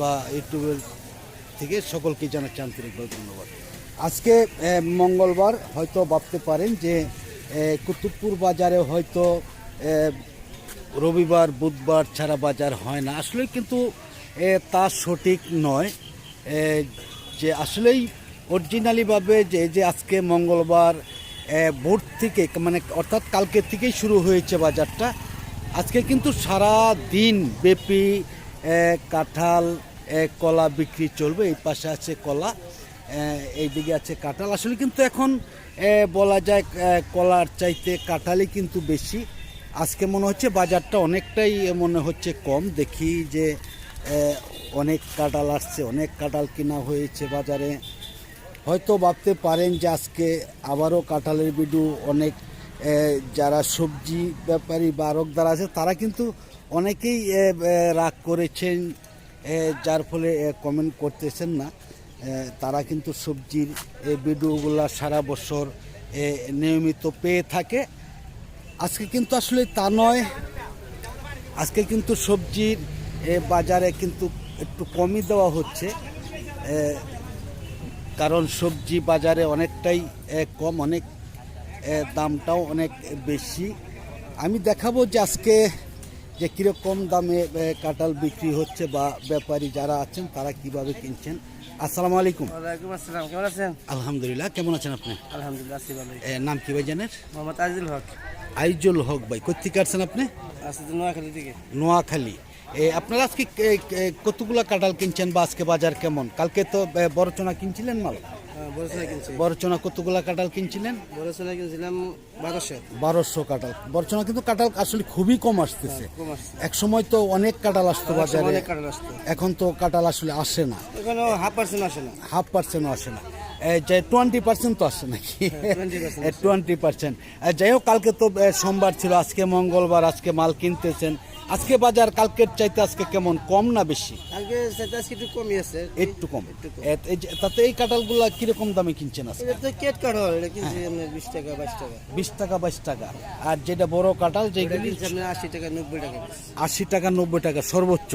বা ইউটিউবের থেকে সকলকে জানাচ্ছি আন্তরিকভাবে ধন্যবাদ। আজকে মঙ্গলবার হয়তো ভাবতে পারেন যে কুতুবপুর বাজারে হয়তো রবিবার, বুধবার ছাড়া বাজার হয় না। আসলে কিন্তু তা সঠিক নয়। যে আসলেই অরিজিনালিভাবে যে যে আজকে মঙ্গলবার ভোর থেকে মানে অর্থাৎ কালকে থেকেই শুরু হয়েছে বাজারটা, আজকে কিন্তু সারা দিন ব্যাপী কাঁঠাল কলা বিক্রি চলবে, এই পাশে আছে কলা এইদিকে আছে কাঁঠাল। আসলে কিন্তু এখন বলা যায় কলার চাইতে কাঁঠালই কিন্তু বেশি। আজকে মনে হচ্ছে বাজারটা অনেকটাই মনে হচ্ছে কম। দেখি যে অনেক কাঁঠাল আসছে, অনেক কাঁঠাল কেনা হয়েছে বাজারে। হয়তো ভাবতে পারেন যে আজকে আবারও কাঁঠালের বিডু অনেক যারা সবজি ব্যাপারী বা আরকদার আছে, তারা কিন্তু অনেকেই রাগ করেছেন যার ফলে কমেন্ট করতেছেন না। তারা কিন্তু সবজির বিডুগুলা সারা বছর নিয়মিত পেয়ে থাকে। আজকে কিন্তু আসলে তা নয়। আজকে কিন্তু সবজির বাজারে কিন্তু একটু কমই দেওয়া হচ্ছে। কারণ সবজি বাজারে অনেকটাই কম, অনেক দামটাও অনেক বেশি। আমি দেখাবো যে আজকে যে কীরকম দামে কাঁঠাল বিক্রি হচ্ছে বা ব্যাপারী যারা আছেন তারা কীভাবে কিনছেন? আসসালামু আলাইকুম। ওয়ালাইকুম আসসালাম কেমন আছেন? আলহামদুলিল্লাহ কেমন আছেন আপনি? আলহামদুলিল্লাহ আছি ভালোই। নাম কি ভাই জানেন মোহাম্মদ আজিল হক। আইজুল হক ভাই কোথেকে আসছেন আপনি? আসছে তো নোয়াখালী থেকে। নোয়াখালী। এ, আপনারা আজকে কতগুলো কাঁঠাল কিনছেন বা আজকে বাজার কেমন? কালকে তো এ, বড়চনা কিনছিলেন মাল? হ্যাঁ বড়চনা কতগুলা কাঁঠাল কিনছিলেন? ছেলে কিনছিলাম বারোশো। বারোশো কাঁঠাল। বড়চনা কিন্তু কাঁঠাল আসলে খুবই কম আসতেছে। এক সময় তো অনেক কাঁঠাল আসতো বাজারে। এখন তো কাঁঠাল আসলে আসে না। এখানে হাফ পার্সেন্ট আসে না। হাফ পার্সেন্টও আসে না। যে টোয়েন্টি পার্সেন্ট তো আসে নাকি? 20% টোয়েন্টি পার্সেন্ট যাই হোক কালকে তো সোমবার ছিল আজকে মঙ্গলবার আজকে মাল কিনতেছেন। আজকে বাজার কালকের চাইতে আজকে কেমন? কম না বেশি? আজকে আজকে একটু কমই আছে। একটু কম। তাতে এই কাঁঠালগুলা কীরকম দামে কিনছেন আজকে? এটা কেট হয় এটা কিনছি টাকা বাইশ টাকা। বিশ টাকা বাইশ টাকা। আর যেটা বড় কাঁঠাল আশি টাকা নব্বই টাকা piece। আশি টাকা নব্বই টাকা সর্বোচ্চ।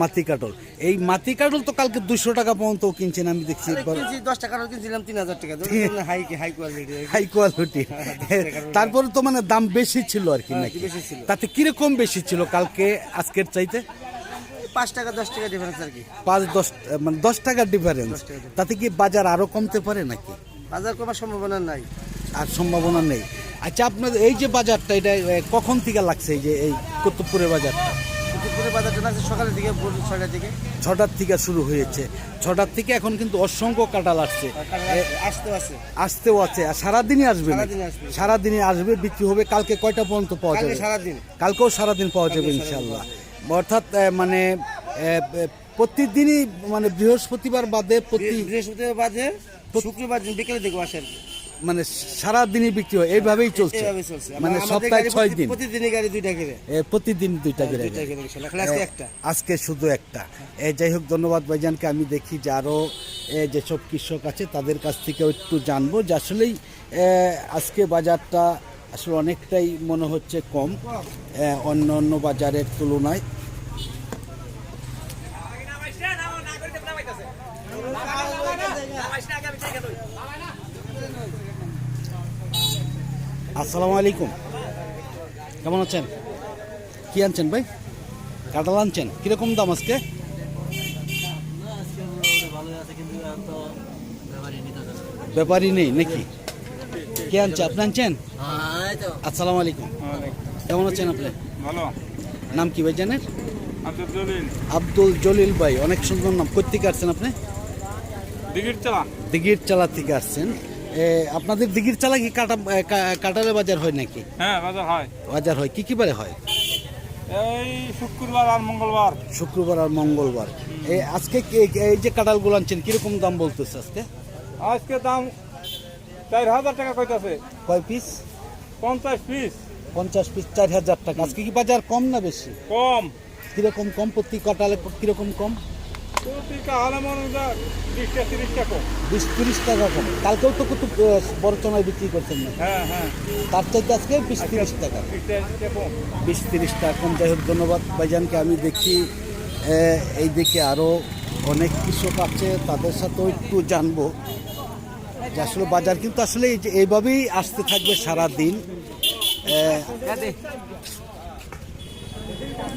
মাটি কাটল এই মাটি কাটল তো কালকে দুশো টাকা পর্যন্ত কিনছেন আমি দেখছি কিনছি দশ টাকা কিনছিলাম তিন হাজার টাকা। High high quality high quality তারপরে তো মানে দাম বেশি ছিল আর কি হ্যাঁ, নাকি? বেশি তাতে কীরকম বেশি ছিল কালকে আজকের চাইতে? পাঁচ টাকা দশ টাকা ডিফারেন্স আর কি। পাঁচ দশ মানে দশ টাকার ডিফারেন্স তাতে কি বাজার আরও কমতে পারে নাকি? বাজার কমার সম্ভাবনা নাই। আর সম্ভাবনা নেই। আচ্ছা আপনাদের এই যে বাজারটা এটা কখন থেকে লাগছে এই যে এই কর্তবপুরের বাজারটা? দুপুরে বাজারটা লাগছে সকালের দিকে ভোর ছয়টার দিকে। ছটার থেকে শুরু হয়েছে। ছটার থেকে এখন কিন্তু অসংখ্য কাঁঠাল আসছে। আছে আসতেও আছে। আর সারাদিনই আসবে সারাদিনই আসবে। বিক্রি হবে। কালকে কয়টা পর্যন্ত পাওয়া যাবে? সারাদিন। কালকেও সারাদিন পাওয়া যাবে ইনশাল্লাহ অর্থাৎ মানে প্রতিদিনই মানে বৃহস্পতিবার বাদে প্রতি বৃহস্পতিবার বাজে শুক্রবার দিন বিকেলে দেখব আসেন মানে সারাদিনই বিক্রি হয়। এইভাবেই চলছে। মানে সপ্তাহে ছয় দিন। প্রতিদিনই গাড়ি দুইটা করে। প্রতিদিন দুইটা করে। দুইটা করে আজকে একটা। আজকে শুধু একটা। এ, যাই হোক ধন্যবাদ ভাইজানকে। আমি দেখি যে আরও যেসব কৃষক আছে তাদের কাছ থেকেও একটু জানব যে আসলেই আজকে বাজারটা আসলে অনেকটাই মনে হচ্ছে কম। অন্য অন্য বাজারের তুলনায়। আসসালামু আলাইকুম। কেমন আছেন? কি আনছেন ভাই? কাঁঠাল আনছেন? কীরকম দাম আজকে? ব্যাপারই নেই নাকি? কে আনছে? আপনি আনছেন? আসসালামু আলাইকুম। কেমন আছেন আপনি? ভালো। নাম কি ভাই জানেন? আব্দুল জলিল। ভাই অনেক সুন্দর নাম। কোথেকে আসছেন আপনি? দিঘির চালা। দিঘির চালা থেকে আসছেন। আপনাদের দিঘির চালা কি কাটা এ, কা- কাঁঠালের বাজার হয় নাকি? হ্যাঁ বাজার হয়। বাজার হয়। কি কি বারে হয়? এই শুক্রবার আর মঙ্গলবার। শুক্রবার আর মঙ্গলবার। এই আজকে এই যে কাঁঠালগুলো আনছেন কীরকম দাম বলতেছে আজকে? আজকে দাম চার হাজার টাকা কইতাছে। কয় পিস? পঞ্চাশ পিস। পঞ্চাশ পিস চার হাজার টাকা। আজকে কি বাজার কম না বেশি? কম। কীরকম কম প্রতি কাঁঠালে কীরকম কম? বিশ তিরিশ টাকা কম। কালকেও তো কত বড় চনায় বিক্রি করছেন না? হ্যাঁ হ্যাঁ। তার চাইতে আজকে বিশ তিরিশ টাকা। বিশ তিরিশ টাকা কম। যাই হোক ধন্যবাদ ভাইজানকে। আমি দেখি এই দিকে আরও অনেক কৃষক আছে তাদের সাথেও একটু জানব। যে আসলে বাজার কিন্তু আসলে এইভাবেই আসতে থাকবে সারা দিন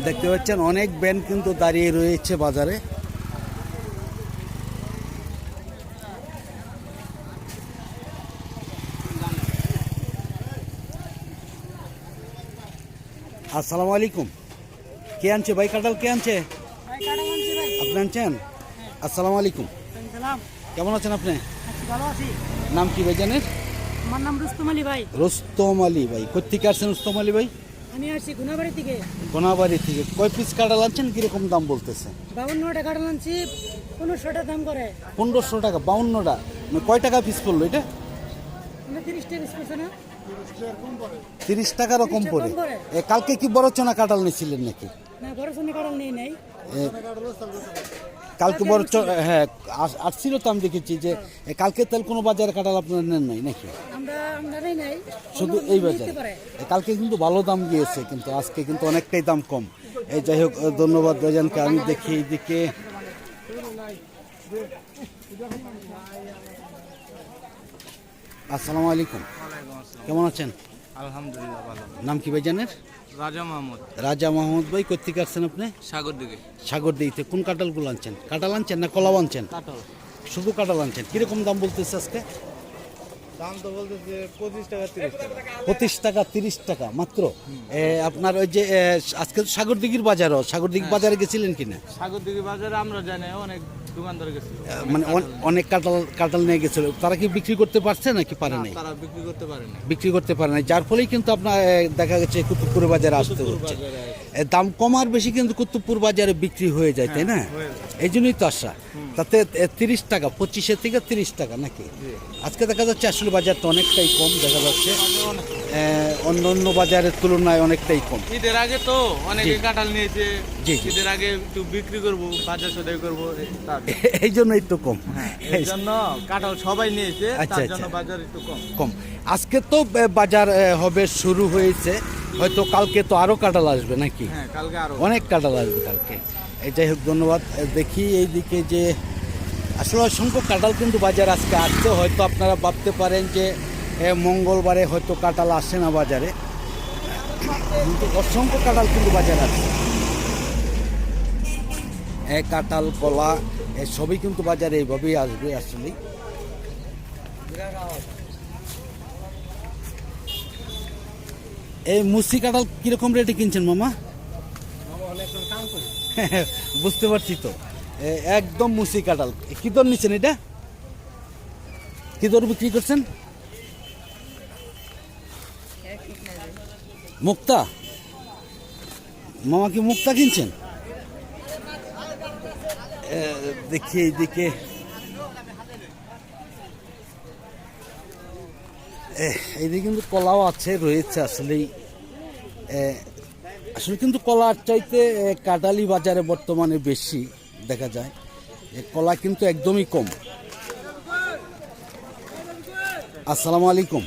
দেখতে পাচ্ছেন অনেক ব্যান্ড কিন্তু দাঁড়িয়ে রয়েছে বাজারে। আসসালামু আলাইকুম। কে আনছে? ভাই কাঁঠাল কে আনছে? আপনি আনছেন? আসসালামু আলাইকুম। কেমন আছেন আপনি? ভালো আছি। নাম কি ভাই জানেন? আমার নাম রুস্তম আলী ভাই। রোস্তম আলী ভাই। কোথেকে আসছেন রোস্তম আলী ভাই? আমি আসছি গুনাবাড়ি থেকে। থেকে। কয় পিস কাঁঠাল আনছেন? কীরকম দাম বলতেছে? বাউন্নটা আনছি পনেরোশোটা দাম করে। পনেরোশো টাকা বাউন্নটা। মানে কয় টাকা পিস পড়ল এটা? মানে করছে না? তিরিশ টাকারও কম 30 পড়ে। কালকে কি বড় চনা কাঁঠাল নিয়েছিলেন নাকি? কালকে বড় হ্যাঁ আসছিল তো আমি দেখেছি যে কালকে তেল কোনো বাজারে কাঁঠাল আপনার নেন নাই নাকি? শুধু এই বাজারে। কালকে কিন্তু ভালো দাম গিয়েছে কিন্তু আজকে কিন্তু অনেকটাই দাম কম। এই যাই হোক ধন্যবাদ ভাইজানকে আমি দেখি এইদিকে। আসসালামু আলাইকুম। কেমন আছেন? আলহামদুলিল্লাহ ভালো। নাম কি ভাইজানের? রাজা মাহমুদ। রাজা মাহমুদ ভাই কোথেকে আসছেন আপনি? সাগর দিকে সাগর দিতে কোন কাঁঠালগুলো আনছেন? কাঁঠাল আনছেন না কলা আনছেন? কাঁঠাল। শুধু কাঁঠাল আনছেন। কীরকম দাম বলতেছে আজকে? দাম তো বলতেছে পঁচিশ টাকা তিরিশ টাকা। পঁচিশ টাকা তিরিশ টাকা মাত্র? আপনার ওই যে আজকে তো বাজারও সাগর বাজারে গেছিলেন কিনা বাজারে আমরা জানি অনেক দোকানদার গেছিল। মানে অন- অনেক কাঁঠাল কাঁঠাল নিয়ে গেছিল। তারা কি বিক্রি করতে পারছে নাকি পারে নাই? তারা বিক্রি করতে পারে না বিক্রি করতে পারে যার ফলেই কিন্তু আপনার দেখা গেছে কুতুবপুর বাজারে আসতে হচ্ছে। দাম কমার বেশি কিন্তু কুতুবপুর বাজারে বিক্রি হয়ে যায় তাই না? এই জন্যই তো আসা তাতে তিরিশ টাকা পঁচিশের থেকে তিরিশ টাকা নাকি? আজকে দেখা যাচ্ছে আসলে বাজারটা অনেকটাই কম দেখা যাচ্ছে। অন্য অন্য বাজারের তুলনায় অনেকটাই কম। ঈদের আগে তো অনেকে কাঁঠাল নিয়েছে। জি। ঈদের আগে একটু বিক্রি করব বাজার সদাই করব এই তার। এই জন্য একটু কম। এই জন্য কাঁঠাল সবাই নিয়েছে আচ্ছা, তার জন্য আচ্ছা। বাজার একটু কম। কম। আজকে তো বাজার হবে শুরু হয়েছে। হয়তো কালকে তো আরও কাঁঠাল আসবে নাকি? হ্যাঁ কালকে আরও। অনেক কাঁঠাল আসবে কালকে। এই যাই হোক ধন্যবাদ। দেখি এইদিকে যে আসলে অসংখ্য কাঁঠাল কিন্তু বাজার আজকে আসছে। হয়তো আপনারা ভাবতে পারেন যে মঙ্গলবারে হয়তো কাঁঠাল আসে না বাজারে। কিন্তু অসংখ্য কাঁঠাল কিন্তু বাজারে আছে। এ, কাঁঠাল কলা সবই কিন্তু বাজারে এইভাবেই আসবে আসলেই। এই মুসি কাঁঠাল কীরকম রেটে কিনছেন মামা? বুঝতে পারছি তো। একদম মুসি কাঁঠাল। কি দর নিচ্ছেন এটা? কি দর বিক্রি করছেন? মুক্তা? মামা কি মুক্তা কিনছেন? দেখি এইদিকে। এইদিকে কিন্তু কলাও আছে, রয়েছে আসলেই। আসলে কিন্তু কলার চাইতে কাটালি বাজারে বর্তমানে বেশি, দেখা যায়। কলা কিন্তু একদমই কম। আসসালামু আলাইকুম।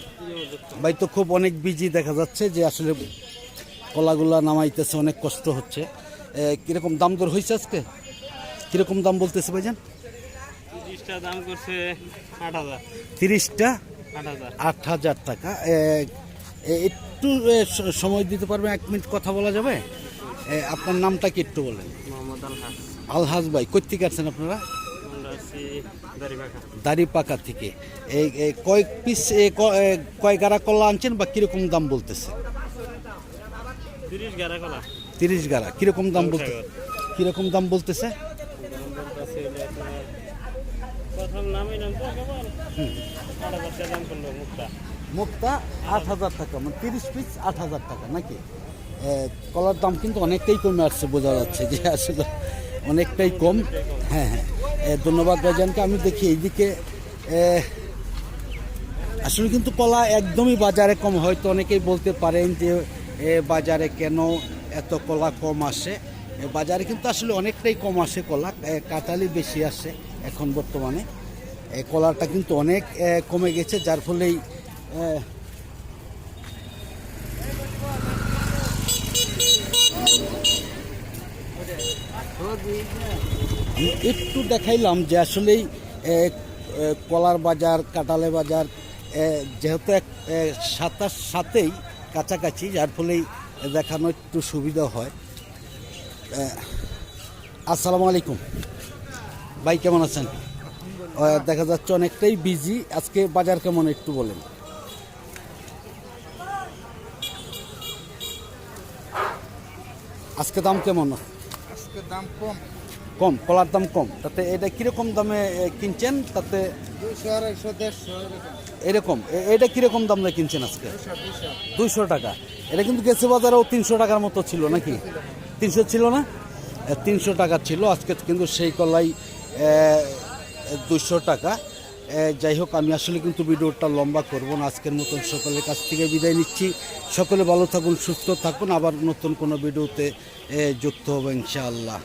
ভাই তো খুব অনেক বিজি দেখা যাচ্ছে যে আসলে কলাগুলা নামাইতেছে অনেক কষ্ট হচ্ছে। কীরকম দাম দর হয়েছে আজকে? কীরকম দাম বলতেছে ভাইজান? তিরিশটা দাম করছে আট হাজার। তিরিশটা? আট হাজার। টাকা। একটু সময় দিতে পারবেন এক মিনিট কথা বলা যাবে? আপনার নামটা কি একটু বলেন? মোহাম্মদ আলহাজ ভাই কোথেকে আছেন আপনারা? দাড়িপাকা থেকে। এই কয়েক পিস কয় গাড়া কলা আনছেন বা কীরকম দাম বলতেছে? তিরিশ গাড়া কীরকম দাম বলতে কীরকম দাম বলতেছে? মুক্তা আট হাজার টাকা মানে তিরিশ পিস আট হাজার টাকা নাকি? কলার দাম কিন্তু অনেকটাই কমে আসছে বোঝা যাচ্ছে যে আসলে অনেকটাই কম। হ্যাঁ হ্যাঁ। ধন্যবাদ ভাইজানকে। আমি দেখি এইদিকে আসলে কিন্তু কলা একদমই বাজারে কম। হয়তো অনেকেই বলতে পারেন যে বাজারে কেন এত কলা কম আসে? বাজারে কিন্তু আসলে অনেকটাই কম আসে কলা এ, কাঁঠালি বেশি আসে এখন বর্তমানে। কলাটা কিন্তু অনেক কমে গেছে যার ফলেই একটু দেখাইলাম যে আসলেই কলার বাজার কাঁঠালে বাজার যেহেতু এক এ, সাতাশ সাথেই কাছাকাছি যার ফলেই দেখানো একটু সুবিধা হয়। আসসালামু আলাইকুম। ভাই কেমন আছেন? দেখা যাচ্ছে অনেকটাই বিজি আজকে বাজার কেমন একটু বলেন। আজকে দাম কেমন? আজকে দাম কম। কম কলার দাম কম। তাতে এটা কীরকম দামে কিনছেন? তাতে দুশো এরকম। এটা কীরকম দাম দিয়ে কিনছেন আজকে? দুইশো টাকা। এটা কিন্তু গেছে বাজারেও তিনশো টাকার মতো ছিল নাকি? তিনশো ছিল না? তিনশো টাকা ছিল। আজকে কিন্তু সেই কলাই দুইশো টাকা। যাই হোক আমি আসলে কিন্তু ভিডিওটা লম্বা করব না। আজকের মতন সকলের কাছ থেকে বিদায় নিচ্ছি। সকলে ভালো থাকুন সুস্থ থাকুন। আবার নতুন কোনো ভিডিওতে যুক্ত হব ইনশাআল্লাহ।